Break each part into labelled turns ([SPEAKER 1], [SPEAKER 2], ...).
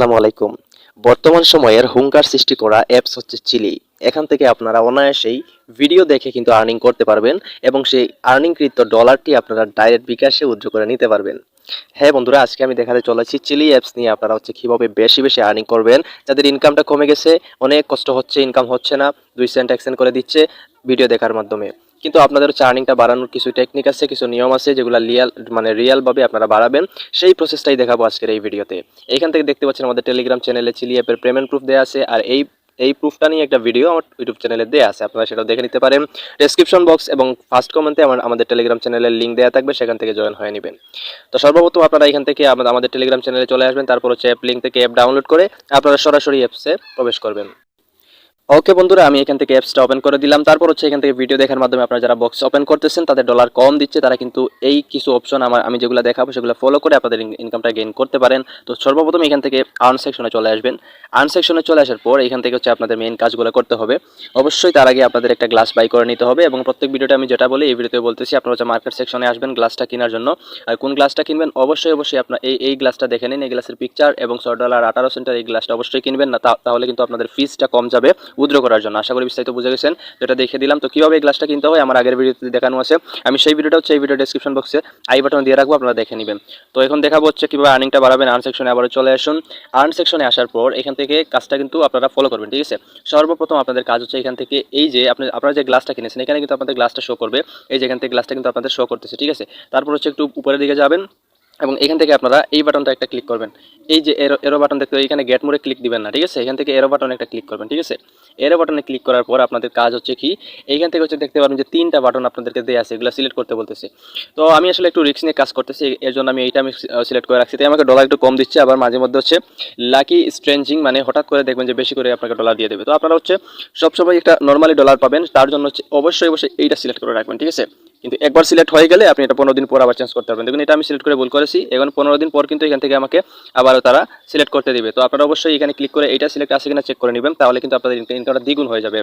[SPEAKER 1] আসসালামু আলাইকুম। বর্তমান সময়ের হুঙ্কার সৃষ্টি করা অ্যাপস হচ্ছে চিলি এখান থেকে আপনারা অনায়াসেই ভিডিও দেখে কিন্তু আর্নিং করতে পারবেন এবং সেই আর্নিংকৃত ডলারটি আপনারা ডাইরেক্ট বিকাশে উজ্জ্ব করে নিতে পারবেন। হ্যাঁ বন্ধুরা, আজকে আমি দেখাতে চলেছি চিলি অ্যাপস নিয়ে আপনারা হচ্ছে কীভাবে বেশি বেশি আর্নিং করবেন। যাদের ইনকামটা কমে গেছে, অনেক কষ্ট হচ্ছে ইনকাম হচ্ছে না, দুই সেন্ট এক সেন্ট করে দিচ্ছে ভিডিও দেখার মাধ্যমে। কিন্তু আপনাদের হচ্ছে আর্নিংটা বাড়ানোর কিছু টেকনিক আছে, কিছু নিয়ম আছে যেগুলো রিয়াল মানে রিয়ালভাবে আপনারা বাড়াবেন। সেই প্রসেসটাই দেখাবো আজকের এই ভিডিওতে। এখান থেকে দেখতে পাচ্ছেন আমাদের টেলিগ্রাম চ্যানেলে চিলি অ্যাপের পেমেন্ট প্রুফ দেওয়া আছে, আর এই এই প্রুফটা নিয়ে একটা ভিডিও আমার ইউটিউব চ্যানেলে দেওয়া আছে, আপনারা সেটাও দেখে নিতে পারেন। ডেসক্রিপশন বক্স এবং ফার্স্ট কমেন্টে আমার, আমাদের টেলিগ্রাম চ্যানেলের লিঙ্ক দেওয়া থাকবে, সেখান থেকে জয়েন হয়ে নেবেন। তো সর্বপ্রথম আপনারা এখান থেকে আমাদের টেলিগ্রাম চ্যানেলে চলে আসবেন, তারপর হচ্ছে অ্যাপ লিঙ্ক থেকে অ্যাপ ডাউনলোড করে আপনারা সরাসরি অ্যাপসে প্রবেশ করবেন। ওকে বন্ধুরা, আমি এখান থেকে অ্যাপসটা ওপেন করে দিলাম। তারপর হচ্ছে এখান থেকে ভিডিও দেখার মাধ্যমে আপনারা যারা বক্স ওপেন করতেছেন, তাদের ডলার কম দিচ্ছে, তারা কিন্তু এই কিছু অপশন আমার আমি যেগুলো দেখাবো, সেগুলো ফলো করে আপনাদের ইনকামটা গেইন করতে পারেন। তো সর্বপ্রথম এখান থেকে আর্ন সেকশনে চলে আসবেন। আর্ন সেকশনে চলে আসার পর এখান থেকে হচ্ছে আপনাদের মেইন কাজগুলো করতে হবে। অবশ্যই তার আগে আপনাদের একটা গ্লাস বাই করে নিতে হবে এবং প্রত্যেক ভিডিওতে আমি যেটা বলি, এই ভিডিওতে বলতেছি, আপনারা হচ্ছে মার্কেট সেকশনে আসবেন গ্লাসটা কেনার জন্য। আর কোন গ্লাসটা কিনবেন? অবশ্যই অবশ্যই আপনার এই এই গ্লাসটা দেখে নিন, এই গ্লাসের পিকচার এবং ছয় ডলার আঠারো সেন্টার এই গ্লাসটা অবশ্যই কিনবেন। না তাহলে কিন্তু আপনাদের ফিসটা কম যাবে। উদ্র করার জন্য। আশা করি বিস্তারিত বুঝে গেছেন যেটা দেখে দিলাম। তো কীভাবে এই গ্লাসটা কিনতে হয়, আমার আগের ভিডিওতে দেখানো আছে। আমি সেই ভিডিওটা হচ্ছে এই ভিডিও ডেসক্রিপশন বক্সে আই বাটন দিয়ে রাখব, আপনারা দেখে নেবেন। তো এখন দেখাবো হচ্ছে কীভাবে আর্নিংটা বাড়াবেন আর্ন সেকশনে আবার চলে আসুন। আর্ন সেকশনে আসার পর এখান থেকে কাজটা কিন্তু আপনারা ফলো করবেন, ঠিক আছে? সর্বপ্রথম আপনাদের কাজ হচ্ছে এখান থেকে এই যে আপনি, আপনারা যে গ্লাসটা কিনেছেন, এখানে কিন্তু আপনাদের গ্লাসটা শো করবে। এই যে এখান থেকে গ্লাসটা কিন্তু আপনাদের শো করতেছে, ঠিক আছে? তারপর হচ্ছে একটু উপরের দিকে যাবেন। এবং এখান থেকে আপনারা এই বাটনটা একটা ক্লিক করবেন। এই যে এরো এরো বাটন দেখতে এখানে গেট মোড়ে ক্লিক দিবেন না, ঠিক আছে? এখান থেকে এরো বাটনে একটা ক্লিক করবেন, ঠিক আছে? এরো বাটনে ক্লিক করার পর আপনাদের কাজ হচ্ছে কি? এইখান থেকে হচ্ছে দেখতে পারেন যে তিনটা বাটন আপনাদেরকে দেওয়া আছে, এগুলো সিলেক্ট করতে বলতেছে। তো আমি আসলে একটু রিক্স নিয়ে কাজ করতেছি, এর জন্য আমি এইটা আমি সিলেক্ট করে রাখছি। তাই আমাকে ডলার একটু কম দিচ্ছে, আবার মাঝে মধ্যে হচ্ছে লাকি স্ট্রেঞ্জিং মানে হঠাৎ করে দেখবেন যে বেশি করে আপনাকে ডলার দিয়ে দেবে। তো আপনারা হচ্ছে সবসময় একটা নর্মালি ডলার পাবেন, তার জন্য হচ্ছে অবশ্যই অবশ্যই এইটা সিলেক্ট করে রাখবেন, ঠিক আছে? কিন্তু একবার সিলেক্ট হয়ে গেলে আপনি এটা পনেরো দিন পর আবার চেঞ্জ করতে পারবেন। দেখুন, এটা আমি সিলেক্ট করে ভুল করেছি। এখন পনেরো দিন পর কিন্তু এখান থেকে আমাকে আবারও তারা সিলেক্ট করতে দিবে। তো আপনারা অবশ্যই এখানে ক্লিক করে এটা সিলেক্ট আছে কিনা চেক করে নেবেন, তাহলে কিন্তু আপনাদের ইনকামটা দ্বিগুণ হয়ে যাবে।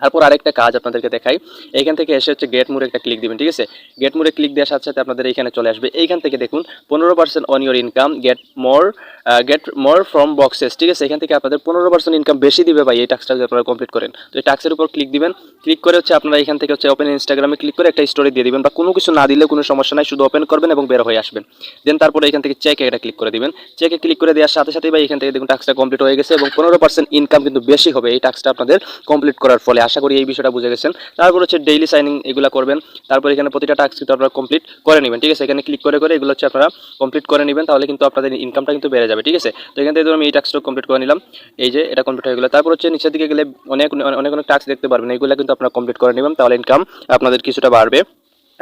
[SPEAKER 1] তারপর আরেকটা কাজ আপনাদেরকে দেখাই। এইখান থেকে এসে হচ্ছে গেট মুড়ে একটা ক্লিক দিবেন, ঠিক আছে? গেট মুড়ে ক্লিক দেওয়ার সাথে সাথে আপনাদের এইখানে চলে আসবে। এইখান থেকে দেখুন, পনেরো percent on your income get more get more from boxes ঠিক আছে? এখান থেকে আপনাদের পনেরো পার্সেন্ট ইনকাম বেশি দিবে ভাই এই টাস্কটা যদি আপনারা কমপ্লিট করেন। তো এই টাস্কের উপর ক্লিক দিবেন ক্লিক করে হচ্ছে আপনারা এখান থেকে হচ্ছে ওপেন ইনস্টাগ্রামে ক্লিক করে একটা স্টোরি দিয়ে দিবেন বা কোনো কিছু না দিলে কোনো সমস্যা নাই, শুধু ওপেন করবেন এবং বের হয়ে আসবেন। দেন তারপরে এখান থেকে চেকে এটা ক্লিক করে দিবেন। চেকে ক্লিক করে দেওয়ার সাথে সাথে ভাই এখান থেকে দেখুন টাস্কটা কমপ্লিট হয়ে গেছে এবং পনেরো পার্সেন্ট ইনকাম কিন্তু বেশি হবে। এই টাস্কটা আপনাদের কমপ্লিট করার ফলে আশা করি এই বিষয়টা বুঝে গেছেন। তারপর হচ্ছে ডেইলি সাইনিং এগুলো করবেন। তারপর এখানে প্রতিটা টাস্ক কিন্তু আপনারা কমপ্লিট করে নেবেন, ঠিক আছে? এখানে ক্লিক করে করে এগুলো হচ্ছে আপনারা কমপ্লিট করে নেবেন, তাহলে কিন্তু আপনাদের ইনকামটা কিন্তু বেড়ে যাবে, ঠিক আছে? তো এখান থেকে আমি এই টাস্কটা কমপ্লিট করে নিলাম। এই যে এটা কমপ্লিট হয়ে গেলো। তারপর হচ্ছে নিচের দিকে গেলে অনেক অনেক অনেক টাস্ক দেখতে পারবেন। এগুলো কিন্তু আপনারা কমপ্লিট করে নেবেন, তাহলে ইনকাম আপনাদের কিছুটা বাড়বে।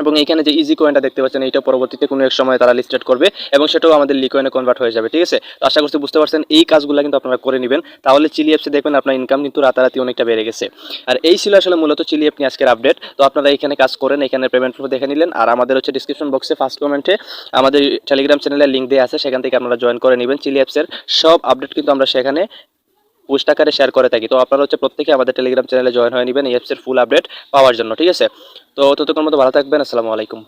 [SPEAKER 1] এবং এখানে যে ইজি কয়েনটা দেখতে পাচ্ছেন এটা পরবর্তীতে কোনো এক সময় তারা লিস্টেড করবে এবং সেটাও আমাদের লিকয়েনে কনভার্ট হয়ে যাবে, ঠিক আছে? তো আশা করছি বুঝতে পারছেন, এই কাজগুলো কিন্তু আপনারা করে নেবেন। তাহলে চিলি অ্যাপসে দেখবেন আপনার ইনকাম কিন্তু রাতারাতি অনেকটা বেড়ে গেছে। আর এই ছিল আসলে মূলত চিলি অ্যাপ নিয়ে আজকের আপডেট তো আপনারা এখানে কাজ করেন, এখানে পেমেন্ট প্রুফ দেখে নিলেন। আর আমাদের হচ্ছে ডিসক্রিপশন বক্সে ফার্স্ট কমেন্টে আমাদের টেলিগ্রাম চ্যানেলের লিঙ্ক দেওয়া আছে, সেখান থেকে আপনারা জয়েন করে নেবেন চিলি অ্যাপসের সব আপডেট কিন্তু আমরা সেখানে পোস্ট আকারে শেয়ার করে থাকি। তো আপনারা হচ্ছে প্রত্যেকে আমাদের টেলিগ্রাম চ্যানেলে জয়েন হয়ে নেবেন এই অ্যাপসের ফুল আপডেট পাওয়ার জন্য, ঠিক আছে? তো ততক্ষণ মতো ভালো থাকবেন, আসসালামু আলাইকুম।